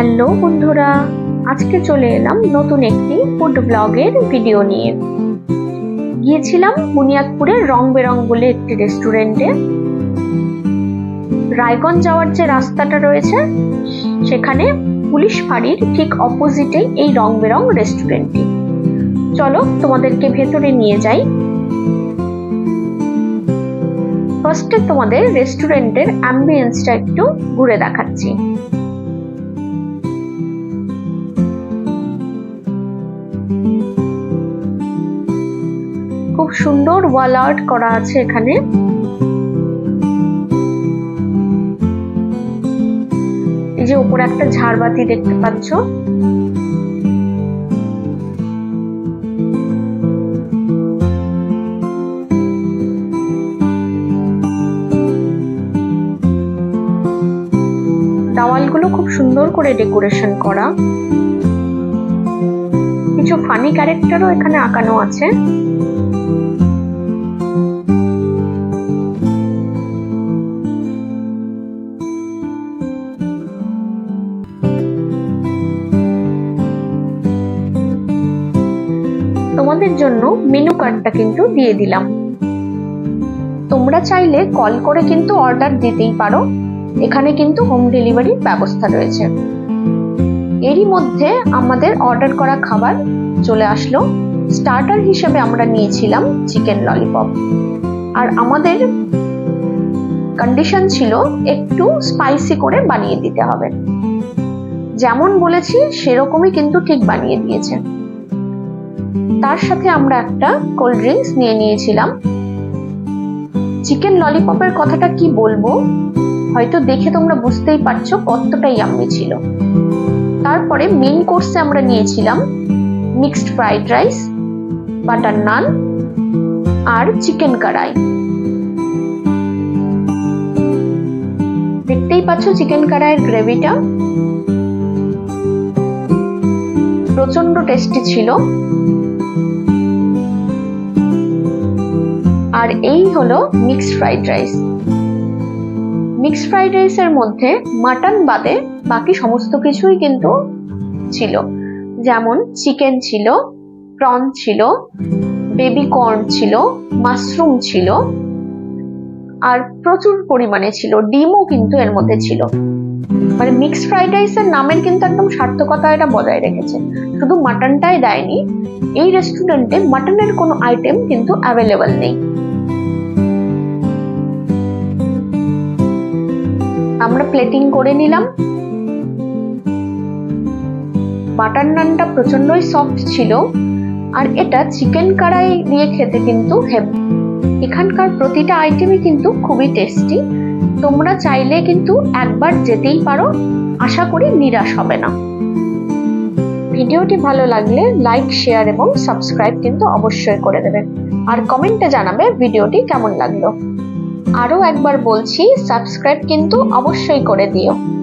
Hello বন্ধুরা, আজকে চলে এলাম নতুন একটি ফুড ব্লগের ভিডিও নিয়ে। গিয়েছিলাম বুনিয়াদপুরের রং বেরং বলে একটি রেস্টুরেন্টে রায়গঞ্জ যাওয়ার যে রাস্তাটা রয়েছে, সেখানে পুলিশ ফাঁড়ির ঠিক অপোজিটেই এই রং বেরং রেস্টুরেন্টটি চলো তোমাদেরকে ভেতরে নিয়ে যাই। ফার্স্টে তোমাদের রেস্টুরেন্টের অ্যাম্বিয়েন্সটা একটু ঘুরে দেখাচ্ছি। খুব সুন্দর ওয়াল আর্ট করা আছে এখানে। এই যে উপরে একটা ঝাড়বাতি দেখতে পাচ্ছ। দেওয়ালগুলো খুব সুন্দর করে ডেকোরেশন করা। কিছু ফানি ক্যারেক্টারও এখানে আঁকানো আছে। তোমাদের জন্য মেনু কার্ডটা কিন্তু দিয়ে দিলাম। তোমরা চাইলে কল করে কিন্তু অর্ডার দিতেই পারো। এখানে কিন্তু হোম ডেলিভারির ব্যবস্থা রয়েছে। এরই মধ্যে আমাদের অর্ডার করা খাবার চলে আসলো। স্টার্টার হিসেবে আমরা নিয়েছিলাম চিকেন ললিপপ আর আমাদের কন্ডিশন ছিল একটু স্পাইসি করে বানিয়ে দিতে হবে। যেমন বলেছি, সেরকমই কিন্তু ঠিক বানিয়ে দিয়েছে। তার সাথে আমরা একটা কোল্ড ড্রিঙ্কস নিয়ে নিয়েছিলাম। চিকেন ললিপপের কথাটা কি বলব? হয়তো দেখে তোমরা বুঝতেই পারছ কতটাই আম্মি ছিল। তারপরে মেইন কোর্সে আমরা নিয়েছিলাম mixed fried rice butter naan আর চিকেন কড়াই দেখতেই পাচ্ছ চিকেন কড়াইয়ের গ্রেভিটা প্রচণ্ড টেস্টি ছিল। আর এই হলো mixed fried rice mixed fried রাইসের মধ্যে মাটন বাদে বাকি সমস্ত কিছুই কিন্তু ছিল। যেমন চিকেন ছিল প্রন ছিল বেবি কর্ন ছিল মাশরুম ছিল, আর প্রচুর পরিমাণে ছিল। ডিমও কিন্তু এর মধ্যে ছিল। মানে মিক্সড ফ্রাইড রাইসের নামের কিন্তু একদম সার্থকতা এটা বজায় রেখেছে। শুধু মাটনটাই দেয়নি, এই রেস্টুরেন্টে মাটনের কোনো আইটেম কিন্তু অ্যাভেলেবল নেই। আমরা প্লেটিং করে নিলাম। বাটার নানটা প্রচন্ডই সফট ছিল, আর এটা চিকেন কড়াই দিয়ে খেতে কিন্তু হেভি এখানকার প্রতিটা আইটেমই কিন্তু খুবই টেস্টি তোমরা চাইলে কিন্তু একবার যেতেই পারো। আশা করি নিরাশ হবে না। ভিডিওটি ভালো লাগলে লাইক, শেয়ার এবং সাবস্ক্রাইব কিন্তু অবশ্যই করে দেবেন। আর কমেন্টে জানাবে ভিডিওটি কেমন লাগল। আরও একবার বলছি, সাবস্ক্রাইব কিন্তু অবশ্যই করে দিও।